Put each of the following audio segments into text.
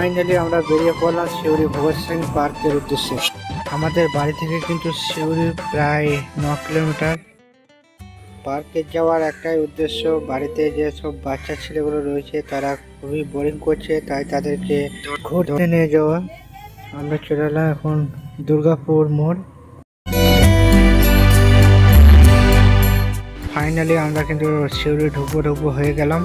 Finally আমরা বেরিয়ে পড়লাম শিউরি ভগৎ সিং পার্কের উদ্দেশ্যে। আমাদের বাড়ি থেকে কিন্তু শিউরি প্রায় ন কিলোমিটার। পার্কে যাওয়ার একটাই উদ্দেশ্য, বাড়িতে যে সব বাচ্চা ছেলেগুলো রয়েছে, তারা খুবই বোরিং করছে, তাই তাদেরকে ঘুরতে নিয়ে যাওয়া। আমরা চলে এলাম এখন দুর্গাপুর মোড়। ফাইনালি আমরা কিন্তু শিউরি ঢুকবো ঢুকবো হয়ে গেলাম।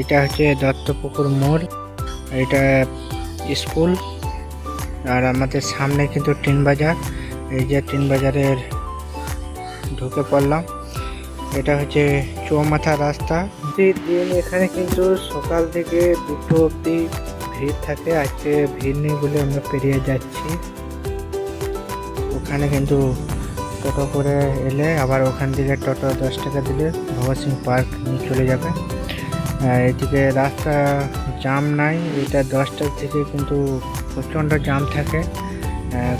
এটা হচ্ছে দত্তপুকুর মোড়। এটা স্কুল। আর আমাদের সামনে কিন্তু টিন বাজার। এই যে টিন বাজারের ঢুকে পড়লাম। এটা হচ্ছে চৌমাথা রাস্তা। দিন এখানে কিন্তু সকাল থেকে দুটো অবধি ভিড় থাকে। আজকে ভিড় নেই বলে আমরা পেরিয়ে যাচ্ছি। ওখানে কিন্তু টোটো করে এলে আবার ওখান থেকে টোটো দশ টাকা দিলে ভগৎ সিং পার্ক চলে যাবে। এদিকে রাস্তা জাম নাই, এটা দশটার থেকে কিন্তু প্রচণ্ড জাম থাকে।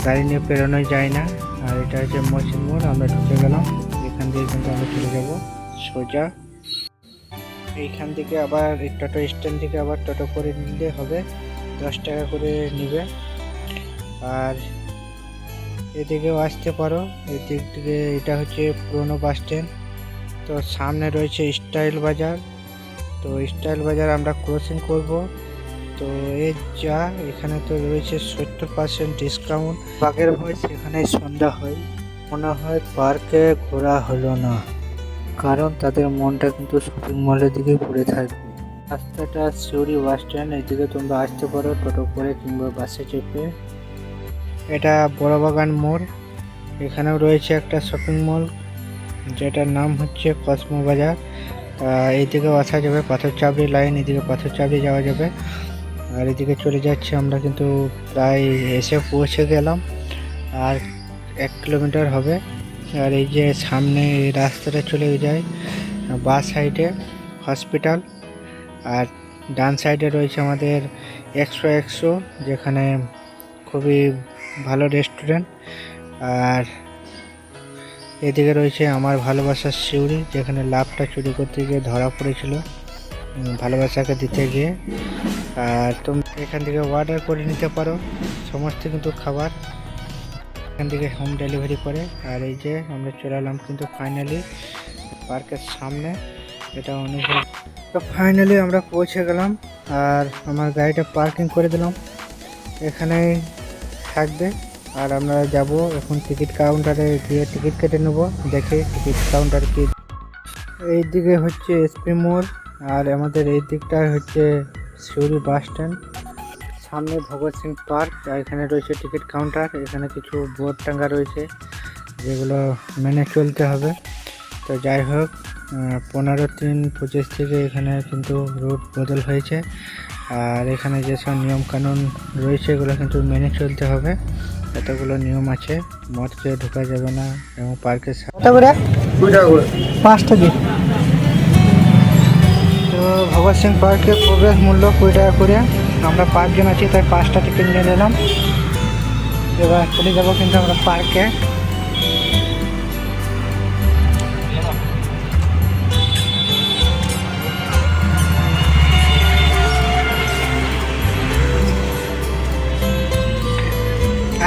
গাড়ি নিয়ে পেরোনো যায় না। আর এটা হচ্ছে মসজিদ মোড়, আমরা ঢুকে গেলাম। এখান থেকে কিন্তু আমরা চলে যাব, সোজা। এইখান থেকে আবার টোটো স্ট্যান্ড থেকে আবার টোটো করে নিলে হবে, দশ টাকা করে নেবে। আর এদিকেও আসতে পারো, এদিক থেকে এটা হচ্ছে পুরনো বাস স্ট্যান্ড তো সামনে রয়েছে স্টাইল বাজার। তো স্টাইল বাজার আমরা ক্রসিং করব। তো এর যা, এখানে তো রয়েছে সত্তর পার্সেন্ট ডিসকাউন্ট বাগের ভয় সেখানে সন্ধ্যা হয়। মনে হয় পার্কে ঘোরা হলো না। কারণ তাদের মনটা কিন্তু শপিং মলের দিকে পড়ে থাকবে। রাস্তাটা সিউড়ি বাস স্ট্যান্ড এদিকে তোমরা আসতে পারো টোটো করে কিংবা বাসে চেপে। এটা বড়বাগান মোড়। এখানেও রয়েছে একটা শপিং মল যেটার নাম হচ্ছে কসমো বাজার। এইদিকেও আসা যাবে, পাথর চাবড়ি লাইন এদিকে পাথর চাবড়ি যাওয়া যাবে। আর এদিকে চলে যাচ্ছি আমরা কিন্তু প্রায় এসে পৌঁছে গেলাম। আর এক কিলোমিটার হবে। আর এই যে সামনে রাস্তাটা চলে যায় বাস সাইডে হসপিটাল আর ডান সাইডে রয়েছে আমাদের একশো একশো যেখানে খুবই ভালো রেস্টুরেন্ট আর এদিকে রয়েছে আমার ভালোবাসার শিউরি, যেখানে লাভটা চুরি করতে গিয়ে ধরা পড়েছিল ভালোবাসাকে দিতে গিয়ে। আর তুমি এখান থেকে অর্ডার করে নিতে পারো, সমস্ত কিন্তু খাবার। এখান থেকে হোম ডেলিভারি করে। আর এই যে আমরা চলে এলাম কিন্তু ফাইনালি পার্কের সামনে, এটা অনুভব তো ফাইনালি আমরা পৌঁছে গেলাম, আর আমার গাড়িটা পার্কিং করে দিলাম। এখানে থাকবে। আর আমরা যাব এখন টিকিট কাউন্টারে গিয়ে টিকিট কেটে নেব, দেখে টিকিট কাউন্টার কি। এই দিকে হচ্ছে এসপি মোড় আর আমাদের এই দিকটা হচ্ছে সিউড়ি বাস স্ট্যান্ড সামনে ভগৎ সিং পার্ক আর এখানে রয়েছে টিকিট কাউন্টার এখানে কিছু বোর্ড টাঙ্গা রয়েছে, যেগুলো মেনে চলতে হবে। তো যাই হোক পনেরো তিন পঁচিশ থেকে এখানে কিন্তু রুট বদল হয়েছে, আর এখানে যেসব নিয়ম কানুন রয়েছে, এগুলো কিন্তু মেনে চলতে হবে। এতগুলো নিয়ম আছে মদ খেয়ে ঢোকা যাবে না এবং পার্কে পাঁচটা দিন তো ভগৎ সিং পার্কে প্রবেশ মূল্য কুড়ি টাকা করে। আমরা পাঁচজন আছি তাই পাঁচটা টিকিট নিয়ে নিলাম। এবার চলে যাব কিন্তু আমরা পার্কে।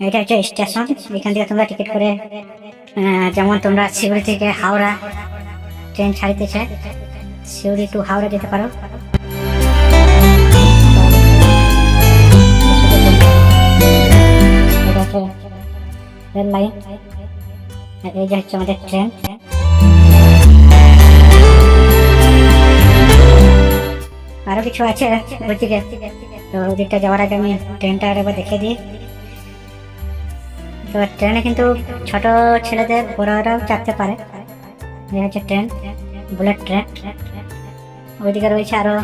এটা হচ্ছে স্টেশন, এখান থেকে তোমরা টিকিট করে যেমন তোমরা শিউড়ি থেকে হাওড়া ট্রেন ছাড়িতেছে শিউড়ি টু হাওড়া যেতে পারো। রেল লাইন এই যে হচ্ছে আমাদের ট্রেন আরও কিছু আছে ওইদিকে। তো ওদিকটা যাওয়ার আগে আমি ট্রেনটা আর একবার দেখে দিই। তো ট্রেনে কিন্তু ছোট ছেলেদের, বড়রাও চাপতে পারে। এই হচ্ছে ট্রেন বুলেট ট্রেন ওইদিকে রয়েছে আরও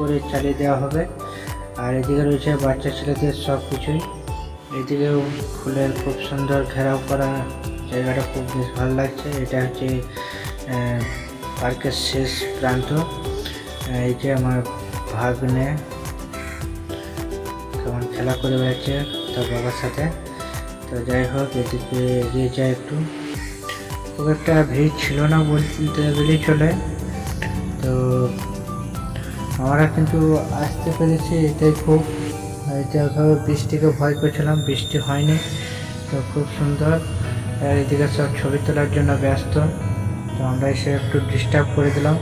করে চালিয়ে দেওয়া হবে। আর এদিকে রয়েছে বাচ্চা ছেলেদের সব কিছুই। এদিকেও ফুলের খুব সুন্দর ঘেরাও করা জায়গাটা খুব বেশ ভালো লাগছে। এটা হচ্ছে পার্কের শেষ প্রান্ত। এই যে আমার ভাগ্নে কেমন খেলা করে বেড়াচ্ছে তার বাবার সাথে। তো যাই হোক, এদিকে এগিয়ে যায় একটু। খুব একটা ভিড় ছিল না বলতে গেলেই চলে। তো আমরা কিন্তু আসতে পেরেছি, এটাই খুব। এটা বৃষ্টিকে ভয় করছিলাম বৃষ্টি হয়নি, তো খুব সুন্দর। এদিকে সব ছবি তোলার জন্য ব্যস্ত, তো আমরা এসে একটু ডিস্টার্ব করে দিলাম।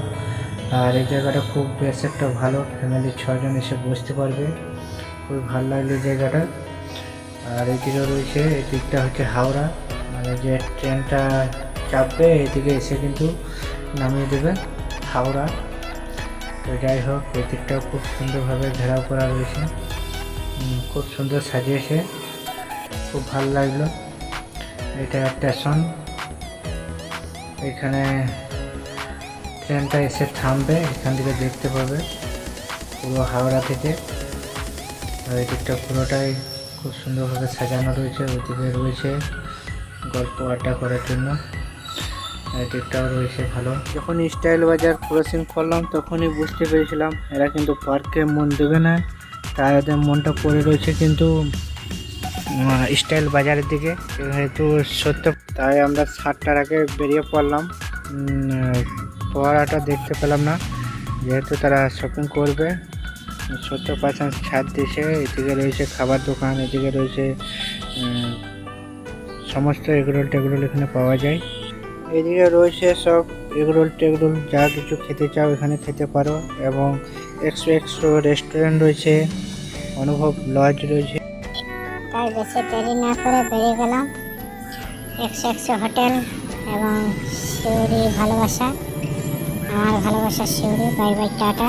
আর এই জায়গাটা খুব বেশ একটা ভালো ফ্যামিলির ছজন এসে বসতে পারবে। খুব ভালো লাগল এই জায়গাটা। আর এদিকে রয়েছে, এই দিকটা হচ্ছে হাওড়া। মানে যে ট্রেনটা চাপবে, এদিকে এসে কিন্তু নামিয়ে দেবে হাওড়া। তো যাই হোক, এই দিকটাও খুব সুন্দরভাবে ঘেরাও করা রয়েছে। খুব সুন্দর সাজিয়েছে। খুব ভালো লাগল। এটা স্টেশন এখানে ট্রেনটা এসে থামবে, এখান থেকে দেখতে পাবে পুরো হাওড়া থেকে। আর এদিকটা পুরোটাই খুব সুন্দরভাবে সাজানো রয়েছে, ওদিকে রয়েছে গল্প আড্ডা করার জন্য। দিকটাও রয়েছে ভালো। যখন স্টাইল বাজার ক্রসিং করলাম, তখনই বুঝতে পেরেছিলাম, এরা কিন্তু পার্কে মন দেবে না। তাই ওদের মনটা পড়ে রয়েছে কিন্তু স্টাইল বাজারের দিকে। যেহেতু সত্য, তাই আমরা সাতটার আগে বেরিয়ে পড়লাম। ফোয়ারাটা দেখতে পেলাম না। যেহেতু তারা শপিং করবে সত্তর পার্সেন্ট ছাড় দিয়েছে, এদিকে রয়েছে খাবার দোকান, এদিকে রয়েছে সমস্ত এগরোল টেগরোল এখানে পাওয়া যায়। এদিকে রয়েছে সব এগরোল টেগরোল, যা কিছু খেতে চাও এখানে খেতে পারো এবং একশো একশো রেস্টুরেন্ট রয়েছে, অনুভব লজ রয়েছে। তাই বেশি দেরি না করে বেরিয়ে গেলাম। একশো হোটেল এবং শিউরি ভালোবাসা, আমার ভালোবাসা শিউরি বাই বাই, টাটা।